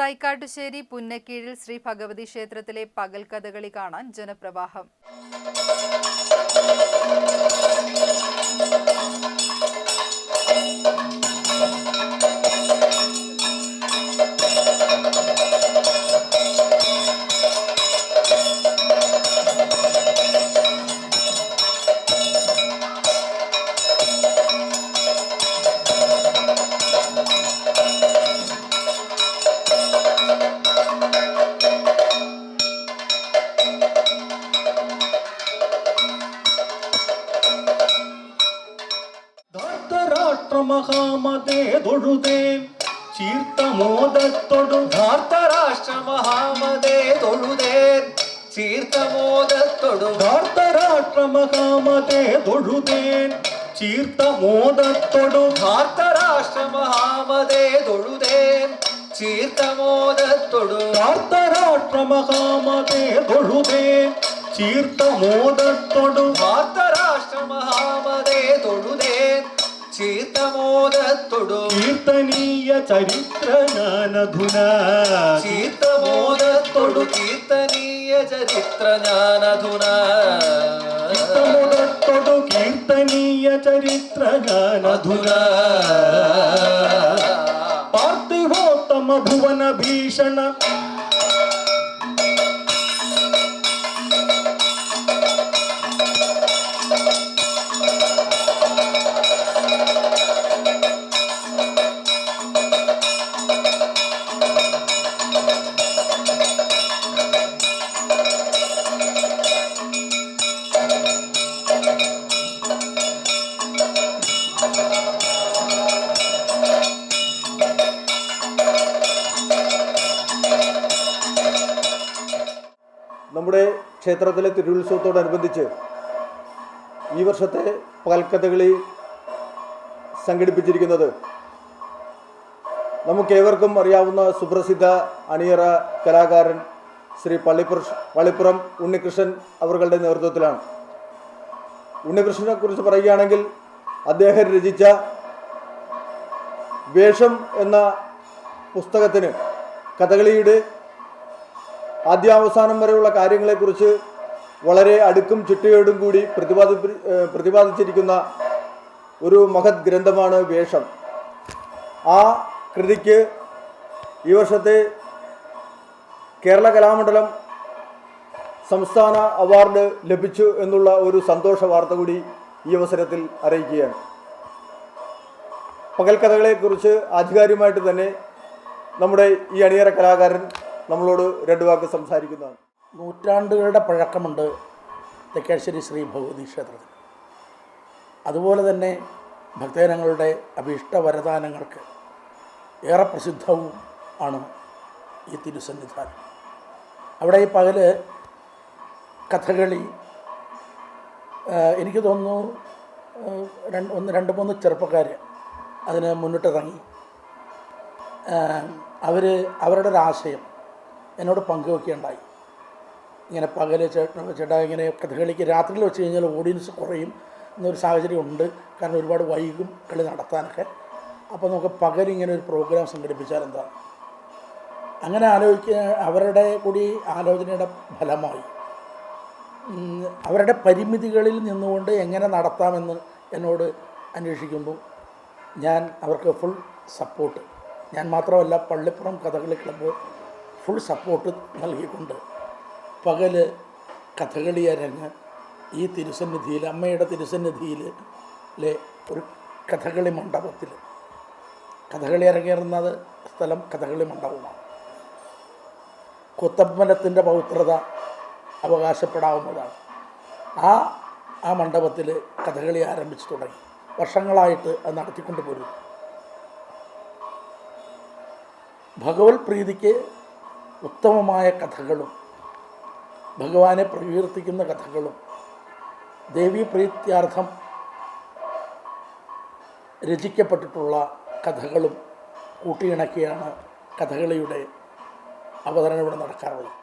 തൈക്കാട്ടുശ്ശേരി പുന്നക്കീഴിൽ ശ്രീ ഭഗവതി ക്ഷേത്രത്തിലെ പകൽ കഥകളി കാണാൻ ജനപ്രവാഹം. ധാർത്തരാഷ്ട്രമഹാമതേ തൊഴുതേ ചീർത്തമോദത്തൊടു ധാർത്തരാഷ്ട്രമഹാമതേ തൊഴുതേൻ ചീർത്തമോദത്തൊടു ധാർത്തരാഷ്ട്രമഹാമതേ തൊഴുതേൻ ചീർത്തമോദത്തൊടു ധാർത്തരാഷ്ട്രമഹാമതേ തൊഴുതേൻ ചീർത്തമോദത്തൊടു ധാർത്തരാഷ്ട്രമഹാമതേ തൊഴുതേൻ ചീർത്തമോദത്തൊടു ധാർത്തരാഷ്ട്രമഹാമതേ തൊഴുതേൻ ಚೀರ್ತಮೋದತ್ತೊಡು ಕೀರ್ತನೀಯ ಚರಿತ್ರ ಜ್ಞಾನಧುನ ಚೀರ್ತಮೋದತ್ತೊಡು ಕೀರ್ತನೀಯ ಚರಿತ್ರ ಜ್ಞಾನಧುನ ಚಿತ್ತಮುದತ್ತೊಡು ಕೀರ್ತನೀಯ ಚರಿತ್ರ ಜ್ಞಾನಧುನ ಪಾರ್ಥಿವೋತ್ತಮ ಭುವನ ಭೀಷಣ നമ്മുടെ ക്ഷേത്രത്തിലെ തിരുവുത്സവത്തോടനുബന്ധിച്ച് ഈ വർഷത്തെ പകൽക്കഥകളി സംഘടിപ്പിച്ചിരിക്കുന്നത് നമുക്കേവർക്കും അറിയാവുന്ന സുപ്രസിദ്ധ അണിയറ കലാകാരൻ ശ്രീ പള്ളിപ്പുറ പള്ളിപ്പുറം ഉണ്ണികൃഷ്ണൻ അവരുടെ നേതൃത്വത്തിലാണ്. ഉണ്ണികൃഷ്ണനെ കുറിച്ച് പറയുകയാണെങ്കിൽ അദ്ദേഹം രചിച്ച വേഷം എന്ന പുസ്തകത്തിന് കഥകളിയുടെ ആദ്യാവസാനം വരെയുള്ള കാര്യങ്ങളെക്കുറിച്ച് വളരെ അടുക്കും ചിട്ടയോടും കൂടി പ്രതിപാദി പ്രതിപാദിച്ചിരിക്കുന്ന ഒരു മഹത് ഗ്രന്ഥമാണ് വേഷം. ആ കൃതിക്ക് ഈ വർഷത്തെ കേരള കലാമണ്ഡലം സംസ്ഥാന അവാർഡ് ലഭിച്ചു എന്നുള്ള ഒരു സന്തോഷ വാർത്ത കൂടി ഈ അവസരത്തിൽ അറിയിക്കുകയാണ്. പകൽക്കഥകളെക്കുറിച്ച് ആധികാരികമായിട്ട് തന്നെ നമ്മുടെ ഈ അണിയറ കലാകാരൻ നമ്മളോട് രണ്ട് വാക്ക് സംസാരിക്കുന്നതാണ്. നൂറ്റാണ്ടുകളുടെ പഴക്കമുണ്ട് തെക്കാശ്ശേരി ശ്രീ ഭഗവതി ക്ഷേത്രത്തിൽ. അതുപോലെ തന്നെ ഭക്തജനങ്ങളുടെ അഭീഷ്ട വരദാനങ്ങൾക്ക് ഏറെ പ്രസിദ്ധവും ആണ് ഈ തിരുസന്നിധാനം. അവിടെ ഈ പകൽ കഥകളി എനിക്ക് തോന്നുന്നു രണ്ട് ഒന്ന് രണ്ട് മൂന്ന് ചെറുപ്പക്കാർ അതിന് മുന്നിട്ടിറങ്ങി. അവർ അവരുടെ ഒരാശയം എന്നോട് പങ്കുവെക്കുകയുണ്ടായി. ഇങ്ങനെ പകൽ ചേട്ടൻ ചേട്ടാ ഇങ്ങനെ കഥകളിക്ക് രാത്രിയിൽ വെച്ച് കഴിഞ്ഞാൽ ഓഡിയൻസ് കുറയും എന്നൊരു സാഹചര്യം ഉണ്ട്. കാരണം ഒരുപാട് വൈകും കളി നടത്താനൊക്കെ. അപ്പോൾ നമുക്ക് പകൽ ഇങ്ങനെ ഒരു പ്രോഗ്രാം സംഘടിപ്പിച്ചാൽ എന്താ? അങ്ങനെ ആലോചിക്ക അവരുടെ കൂടി ആലോചനയുടെ ഫലമായി. അവരുടെ പരിമിതികളിൽ നിന്നുകൊണ്ട് എങ്ങനെ നടത്താമെന്ന് എന്നോട് അന്വേഷിക്കുമ്പോൾ ഞാൻ അവർക്ക് ഫുൾ സപ്പോർട്ട് ഞാൻ മാത്രമല്ല Pallippuram Kathakali club full support നൽകിക്കൊണ്ട് പകൽ കഥകളി അരങ്ങ് ഈ തിരുസന്നിധിയിൽ അമ്മയുടെ തിരുസന്നിധിയിൽ ലെ ഒരു കഥകളി മണ്ഡപത്തിൽ. കഥകളി അരങ്ങേറുന്നത് സ്ഥലം കഥകളി മണ്ഡപമാണ്. കൊത്തമ്പലത്തിന്റെ പവിത്രത അവകാശപ്പെടാവുന്നതാണ്. ആ ആ മണ്ഡപത്തിൽ കഥകളി ആരംഭിച്ചു തുടങ്ങി. വർഷങ്ങളായിട്ട് അത് നടത്തിക്കൊണ്ട് പോരുന്നു. ഭഗവത് പ്രീതിക്ക് ഉത്തമമായ കഥകളും ഭഗവാനെ പ്രകീർത്തിക്കുന്ന കഥകളും ദേവീ പ്രീത്യാർത്ഥം രചിക്കപ്പെട്ടിട്ടുള്ള കഥകളും കൂട്ടിയിണക്കിയാണ് കഥകളിയുടെ അവതരണം ഇവിടെ നടക്കാറുള്ളത്.